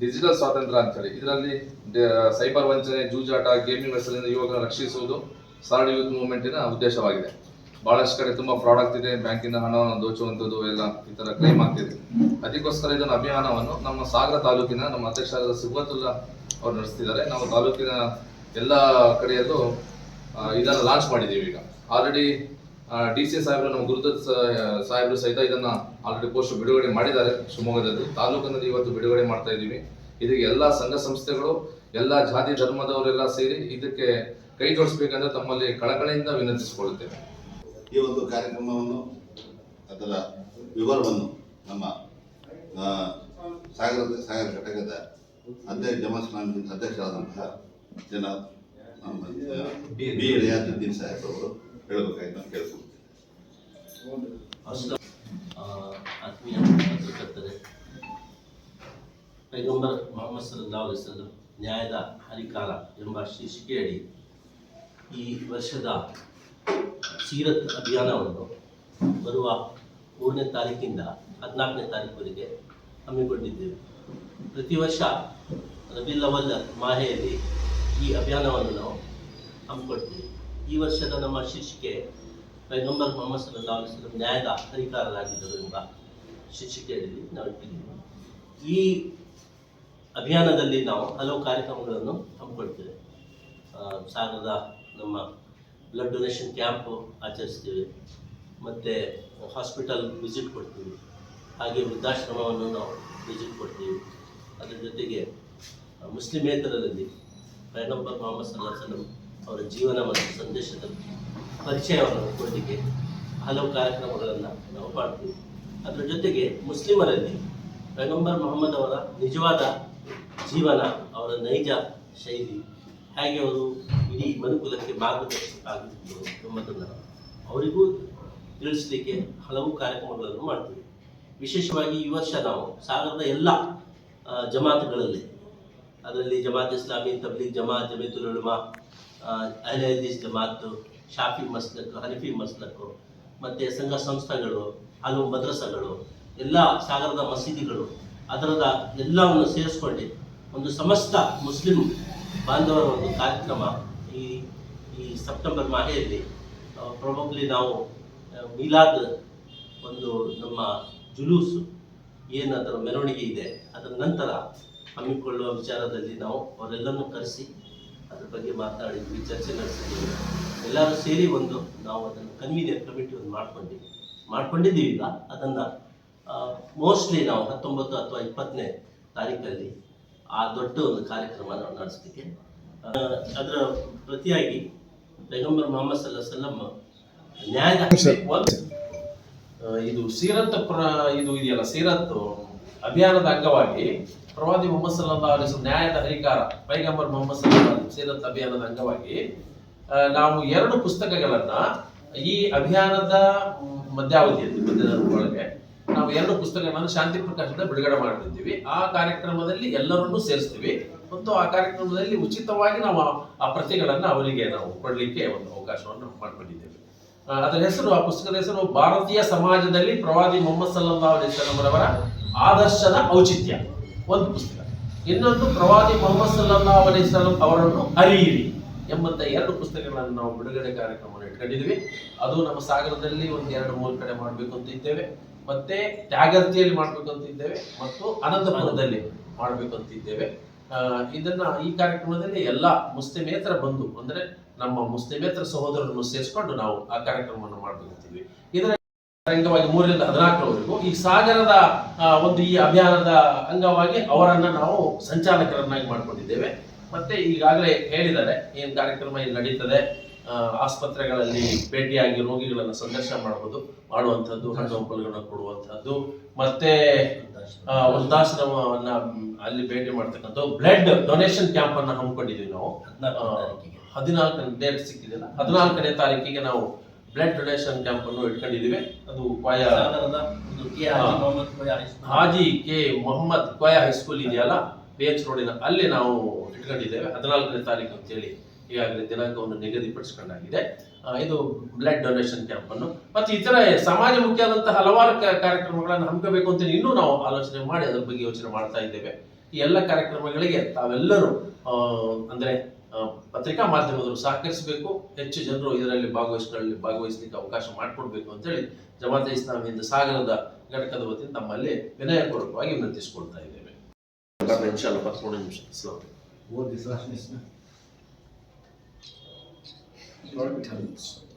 Digital ಸ್ವಾತಂತ್ರ್ಯ ಅಂತೇಳಿ. ಇದರಲ್ಲಿ ಸೈಬರ್ ವಂಚನೆ, ಜೂಜಾಟ ಗೇಮಿಂಗ್ ವ್ಯವಸ್ಥೆಯಿಂದ ಯುವಕರನ್ನು ರಕ್ಷಿಸುವುದು ಸಾರ್ಡ್ ಯೂತ್ ಮೂವ್ಮೆಂಟಿನ ಉದ್ದೇಶವಾಗಿದೆ. ಬಹಳಷ್ಟು ಕಡೆ ತುಂಬಾ ಫ್ರಾಡ್ ಆಗ್ತಿದೆ. ಬ್ಯಾಂಕಿನ ಹಣವನ್ನು ದೋಚುವಂಥದ್ದು ಎಲ್ಲ ಈ ತರ ಕ್ಲೈಮ್ ಆಗ್ತಿದೆ. ಅದಕ್ಕೋಸ್ಕರ ಇದನ್ನು ಅಭಿಯಾನವನ್ನು ನಮ್ಮ ಸಾಗರ ತಾಲೂಕಿನ ನಮ್ಮ ಅಧ್ಯಕ್ಷರಾದ ಸಿಬ್ಬತುಲ್ಲಾ ಅವರು ನಡೆಸ್ತಿದ್ದಾರೆ. ನಾವು ತಾಲೂಕಿನ ಎಲ್ಲ ಕಡೆಯಲ್ಲೂ ಇದನ್ನ ಲಾಂಚ್ ಮಾಡಿದ್ದೀವಿ ಈಗ. ಆಲ್ರೆಡಿ ಡಿ ಸಿ ಸಾಹೇಬರು ನಮ್ಮ ಗುರುತ ಸಾಹೇಬರು ಸಹಿತ ಇದನ್ನ ಆಲ್ರೆಡಿ ಪೋಸ್ಟ್ ಬಿಡುಗಡೆ ಮಾಡಿದ್ದಾರೆ ಶಿವಮೊಗ್ಗದಲ್ಲಿ. ತಾಲೂಕಿನಲ್ಲಿ ಇವತ್ತು ಬಿಡುಗಡೆ ಮಾಡ್ತಾ ಇದ್ದೀವಿ. ಇದಕ್ಕೆ ಎಲ್ಲ ಸಂಘ ಸಂಸ್ಥೆಗಳು ಎಲ್ಲ ಜಾತಿ ಧರ್ಮದವರೆಲ್ಲ ಸೇರಿ ಇದಕ್ಕೆ ಕೈ ಜೋಡಿಸ್ಬೇಕಂದ್ರೆ ತಮ್ಮಲ್ಲಿ ಕಳಕಳಿಯಿಂದ ವಿನಂತಿಸಿಕೊಳ್ಳುತ್ತೇವೆ ಈ ಒಂದು ಕಾರ್ಯಕ್ರಮವನ್ನು ಅದರ ವಿವರವನ್ನು ನಮ್ಮ ಆ, ಸಾಗರ ಸಾಗರ ಘಟಕದ ಅಧ್ಯಕ್ಷ ಜಮಸ್ವಾಮಿ ಅಧ್ಯಕ್ಷರಾದಂತಹ ಜನ ಬಿ ರಿಯಾಜುದ್ದೀನ್ ಸಾಹೇಬ್ ಅವರು. ನಾನು ಪೈಗಂಬರ್ ಮೊಹಮ್ಮದ್ ನ್ಯಾಯದ ಹರಿಕಾರ ಎಂಬ ಶೀರ್ಷಿಕೆಯಡಿ ಈ ವರ್ಷದ ಸೀರತ್ ಅಭಿಯಾನವನ್ನು ಬರುವ ಮೂರನೇ ತಾರೀಕಿಂದ ಹದಿನಾಲ್ಕನೇ ತಾರೀಕುವರೆಗೆ ಹಮ್ಮಿಕೊಂಡಿದ್ದೇವೆ. ಪ್ರತಿ ವರ್ಷ ರಬಿಲ್ಲವಲ್ಲ ಮಾಹೆಯಲ್ಲಿ ಈ ಅಭಿಯಾನವನ್ನು ನಾವು ಹಮ್ಮಿಕೊಳ್ತೀವಿ. ಈ ವರ್ಷದ ನಮ್ಮ ಶೀರ್ಷಿಕೆ ಪೈಗಂಬರ್ ಮೊಹಮ್ಮದ್ ಸಲ್ಲಾ ಅಲಿಸ್ಲಂ ನ್ಯಾಯದ ಹರಿಕಾರರಾಗಿದ್ದರು ಎಂಬ ಶೀರ್ಷಿಕೆಯಲ್ಲಿ ನಾವು ಇಟ್ಟಿದ್ದೀವಿ. ಈ ಅಭಿಯಾನದಲ್ಲಿ ನಾವು ಹಲವು ಕಾರ್ಯಕ್ರಮಗಳನ್ನು ಹಮ್ಮಿಕೊಳ್ತೇವೆ. ಸಾಗರದ ನಮ್ಮ ಬ್ಲಡ್ ಡೊನೇಷನ್ ಕ್ಯಾಂಪ್ ಆಚರಿಸ್ತೀವಿ. ಮತ್ತು ಹಾಸ್ಪಿಟಲ್ ವಿಸಿಟ್ ಕೊಡ್ತೀವಿ. ಹಾಗೆ ವೃದ್ಧಾಶ್ರಮವನ್ನು ನಾವು ವಿಸಿಟ್ ಕೊಡ್ತೀವಿ. ಅದರ ಜೊತೆಗೆ ಮುಸ್ಲಿಮೇತರದಲ್ಲಿ ಪೈಗಂಬರ್ ಮೊಹಮ್ಮದ್ ಸಲ್ಲಾ ಸಲಂ ಅವರ ಜೀವನ ಮತ್ತು ಸಂದೇಶದ ಪರಿಚಯವನ್ನು ಕೊಡಲಿಕ್ಕೆ ಹಲವು ಕಾರ್ಯಕ್ರಮಗಳನ್ನು ನಾವು ಮಾಡ್ತೀವಿ. ಅದರ ಜೊತೆಗೆ ಮುಸ್ಲಿಮರಲ್ಲಿ ಪೈಗಂಬರ್ ಮೊಹಮ್ಮದ್ ಅವರ ನಿಜವಾದ ಜೀವನ, ಅವರ ನೈಜ ಶೈಲಿ, ಹೇಗೆ ಅವರು ಇಡೀ ಮನುಕುಲಕ್ಕೆ ಮಾರ್ಗದರ್ಶಕ ಎಂಬುದನ್ನು ಅವರಿಗೂ ತಿಳಿಸಲಿಕ್ಕೆ ಹಲವು ಕಾರ್ಯಕ್ರಮಗಳನ್ನು ಮಾಡ್ತೀವಿ. ವಿಶೇಷವಾಗಿ ಈ ವರ್ಷ ನಾವು ಸಾಗರದ ಎಲ್ಲ ಜಮಾತ್ಗಳಲ್ಲಿ, ಅದರಲ್ಲಿ ಜಮಾತ್ ಇಸ್ಲಾಮಿ, ತಬ್ಲೀಗ್ ಜಮಾತ್, ಜಮೀತುಲ್ ಉಲಮಾ ಅಹ್ಲೆ ಜಮಾತು ಶಾಫಿ ಮಸ್ಲಕ್ ಹನಿಫಿ ಮಸ್ಲಕ್ ಮತ್ತು ಸಂಘ ಸಂಸ್ಥೆಗಳು ಹಲವು ಮದ್ರಸಗಳು, ಎಲ್ಲ ಸಾಗರದ ಮಸೀದಿಗಳು, ಅದರದ ಎಲ್ಲವನ್ನು ಸೇರಿಸ್ಕೊಂಡು ಒಂದು ಸಮಸ್ತ ಮುಸ್ಲಿಂ ಬಾಂಧವರ ಒಂದು ಕಾರ್ಯಕ್ರಮ ಈ ಈ ಸೆಪ್ಟೆಂಬರ್ ಮಾಹೆಯಲ್ಲಿ ಪ್ರೊಬಬ್ಲಿ ನಾವು ಮೀಲಾದ್ ಒಂದು ನಮ್ಮ ಜುಲೂಸು ಏನು ಅದರ ಮೆರವಣಿಗೆ ಇದೆ, ಅದರ ನಂತರ ಹಮ್ಮಿಕೊಳ್ಳುವ ವಿಚಾರದಲ್ಲಿ ನಾವು ಅವರೆಲ್ಲರನ್ನು ಕರೆಸಿ ಅದ್ರ ಬಗ್ಗೆ ಮಾತಾಡಿದ್ವಿ ಚರ್ಚೆ ನಡೆಸಿದ್ವಿ. ಎಲ್ಲರೂ ಸೇರಿ ಒಂದು ನಾವು ಅದನ್ನು ಕನ್ವೀನಿಯರ್ ಕಮಿಟಿ ಒಂದು ಮಾಡ್ಕೊಂಡಿದ್ವಿ. ಮಾಡ್ಕೊಂಡಿದ್ದೀವಿ ಈಗ. ಅದನ್ನು ಮೋಸ್ಟ್ಲಿ ನಾವು ಹತ್ತೊಂಬತ್ತು ಅಥವಾ ಇಪ್ಪತ್ತನೇ ತಾರೀಕಲ್ಲಿ ಆ ದೊಡ್ಡ ಒಂದು ಕಾರ್ಯಕ್ರಮ ನಾವು ನಡೆಸಲಿಕ್ಕೆ. ಅದರ ಪ್ರತಿಯಾಗಿ ಪೈಗಂಬರ್ ಮೊಹಮ್ಮದ್ ಸಲ್ಲಾ ಸಲ್ಲಮ್ಮ ನ್ಯಾಯ ಇದು ಸೀರತ್ ಪ್ರ ಇದು ಇದೆಯಲ್ಲ ಸೀರತ್ ಅಭಿಯಾನದ ಅಂಗವಾಗಿ ಪ್ರವಾದಿ ಮೊಹಮ್ಮದ್ ಸಲ್ಲಾ ಅಲಿಸ್ ನ್ಯಾಯದ ಹರಿಕಾರ ಪೈಗಂಬರ್ ಮೊಹಮ್ಮದ್ ಸಲ್ಲಾ ಸೀರತ್ ಅಭಿಯಾನದ ಅಂಗವಾಗಿ ನಾವು ಎರಡು ಪುಸ್ತಕಗಳನ್ನ ಈ ಅಭಿಯಾನದ ಮಧ್ಯಾವಧಿಯಲ್ಲಿ ಮಧ್ಯದ ಒಳಗೆ ನಾವು ಎರಡು ಪುಸ್ತಕಗಳನ್ನು ಶಾಂತಿ ಪ್ರಕಾಶದ ಬಿಡುಗಡೆ ಮಾಡ್ತಿದ್ದೀವಿ ಆ ಕಾರ್ಯಕ್ರಮದಲ್ಲಿ ಎಲ್ಲರನ್ನೂ ಸೇರಿಸ್ತೀವಿ. ಮತ್ತು ಆ ಕಾರ್ಯಕ್ರಮದಲ್ಲಿ ಉಚಿತವಾಗಿ ನಾವು ಆ- ಪ್ರತಿಗಳನ್ನು ಅವರಿಗೆ ನಾವು ಕೊಡಲಿಕ್ಕೆ ಒಂದು ಅವಕಾಶವನ್ನು ಮಾಡಿಕೊಂಡಿದ್ದೇವೆ. ಅದರ ಹೆಸರು, ಆ ಪುಸ್ತಕದ ಹೆಸರು ಭಾರತೀಯ ಸಮಾಜದಲ್ಲಿ ಪ್ರವಾದಿ ಮೊಹಮ್ಮದ್ ಸಲ್ಲಾ ಅಲಿಸ್ಲಾಮರವರ ಆದರ್ಶದ ಔಚಿತ್ಯ. ಒಂದು ಪುಸ್ತಕ. ಇನ್ನೊಂದು ಪ್ರವಾದಿ ಮೊಹಮ್ಮದ್ ಸಲ್ಲಾ ಅಲಿಸ್ಲಾಂ ಅವರನ್ನು ಅರಿಯಿರಿ ಎಂಬಂತ ಎರಡು ಪುಸ್ತಕಗಳನ್ನು ನಾವು ಬಿಡುಗಡೆ ಕಾರ್ಯಕ್ರಮವನ್ನು ಇಟ್ಕೊಂಡಿದ್ವಿ ಅದು ನಮ್ಮ ಸಾಗರದಲ್ಲಿ ಒಂದು ಎರಡು ಮೂರು ಕಡೆ ಮಾಡಬೇಕು ಅಂತ ಇದ್ದೇವೆ. ಮತ್ತೆ ತ್ಯಾಗರ್ತಿಯಲ್ಲಿ ಮಾಡಬೇಕು ಅಂತ ಇದ್ದೇವೆ. ಮತ್ತು ಅನಂತಪುರದಲ್ಲಿ ಮಾಡಬೇಕು ಅಂತ ಇದ್ದೇವೆ. ಇದನ್ನ ಈ ಕಾರ್ಯಕ್ರಮದಲ್ಲಿ ಎಲ್ಲ ಮುಸ್ಲಿಮೇತರ ಬಂದು ಅಂದ್ರೆ ನಮ್ಮ ಮುಸ್ಲಿಮೇತರ ಸಹೋದರರನ್ನು ಸೇರಿಸ್ಕೊಂಡು ನಾವು ಆ ಕಾರ್ಯಕ್ರಮವನ್ನು ಮಾಡಬೇಕಂತೀವಿ ಇದರ ಅಂಗವಾಗಿ ಮೂರರಿಂದ ಹದಿನಾಲ್ಕರವರೆಗೂ ಈ ಸಾಗರದ ಒಂದು ಈ ಅಭಿಯಾನದ ಅಂಗವಾಗಿ ಅವರನ್ನ ನಾವು ಸಂಚಾಲಕರನ್ನಾಗಿ ಮಾಡಿಕೊಂಡಿದ್ದೇವೆ. ಮತ್ತೆ ಈಗಾಗಲೇ ಹೇಳಿದ್ದಾರೆ ಏನು ಕಾರ್ಯಕ್ರಮ ಇಲ್ಲಿ ನಡೀತದೆ ಆಸ್ಪತ್ರೆಗಳಲ್ಲಿ ಭೇಟಿಯಾಗಿ ರೋಗಿಗಳನ್ನು ಸಂದರ್ಶನ ಮಾಡಬಹುದು ಮಾಡುವಂಥದ್ದು ಹಣ್ಣು ಹಂಪಲುಗಳನ್ನು ಕೊಡುವಂಥದ್ದು ಮತ್ತೆ ವೃದ್ಧಾಶ್ರಮವನ್ನ ಅಲ್ಲಿ ಭೇಟಿ ಮಾಡ್ತಕ್ಕಂಥ ಬ್ಲಡ್ ಡೊನೇಷನ್ ಕ್ಯಾಂಪ್ ಅನ್ನ ಹಮ್ಮಿಕೊಂಡಿದ್ದೀವಿ ನಾವು. ಹದಿನಾಲ್ಕನೇ ಡೇಟ್ ಸಿಕ್ಕಿದೆಯಲ್ಲ ಹದಿನಾಲ್ಕನೇ ತಾರೀಕಿಗೆ ನಾವು ಬ್ಲಡ್ ಡೊನೇಷನ್ ಕ್ಯಾಂಪ್ ಅನ್ನು ಇಟ್ಕೊಂಡಿದ್ದೀವಿ. ಅದು Koya high school Haji K Mohammed Koya high school ಇದೆಯಲ್ಲ ಬಿ ಎಚ್ ರೋಡಿನ ಅಲ್ಲಿ ನಾವು ಇಟ್ಕೊಂಡಿದ್ದೇವೆ. ಹದಿನಾಲ್ಕನೇ ತಾರೀಕು ಅಂತೇಳಿ ಈಗಾಗಲೇ ದಿನಾಂಕವನ್ನು ನಿಗದಿಪಡಿಸ್ಕೊಂಡಾಗಿದೆ. ಇದು ಬ್ಲಡ್ ಡೊನೇಷನ್ ಕ್ಯಾಂಪ್ ಅನ್ನು. ಮತ್ತು ಇತರ ಸಮಾಜಮುಖಿಯಾದಂತಹ ಹಲವಾರು ಕಾರ್ಯಕ್ರಮಗಳನ್ನು ಹಮ್ಮಿಕಬೇಕು ಅಂತ ಇನ್ನೂ ನಾವು ಆಲೋಚನೆ ಮಾಡಿ ಅದರ ಬಗ್ಗೆ ಯೋಚನೆ ಮಾಡ್ತಾ ಇದ್ದೇವೆ. ಈ ಎಲ್ಲ ಕಾರ್ಯಕ್ರಮಗಳಿಗೆ ತಾವೆಲ್ಲರೂ ಅಂದರೆ ಪತ್ರಿಕಾ ಮಾಧ್ಯಮದವರು ಸಹಕರಿಸಬೇಕು ಹೆಚ್ಚು ಜನರು ಇದರಲ್ಲಿ ಭಾಗವಹಿಸಿಕೊಳ್ಳಲಿ ಭಾಗವಹಿಸಲಿಕ್ಕೆ ಅವಕಾಶ ಮಾಡಿಕೊಡ್ಬೇಕು ಅಂತೇಳಿ ಜಮಾತೆ ಇಸ್ಲಾಮಿಯಿಂದ ಸಾಗರದ ಘಟಕದ ವತಿಯಿಂದ ತಮ್ಮಲ್ಲಿ ವಿನಯಪೂರ್ವಕವಾಗಿ ವಿನಂತಿಸಿಕೊಳ್ತಾ ಇದ್ದೇವೆ ಹದಿಮೂರು ನಿಮಿಷ. What is?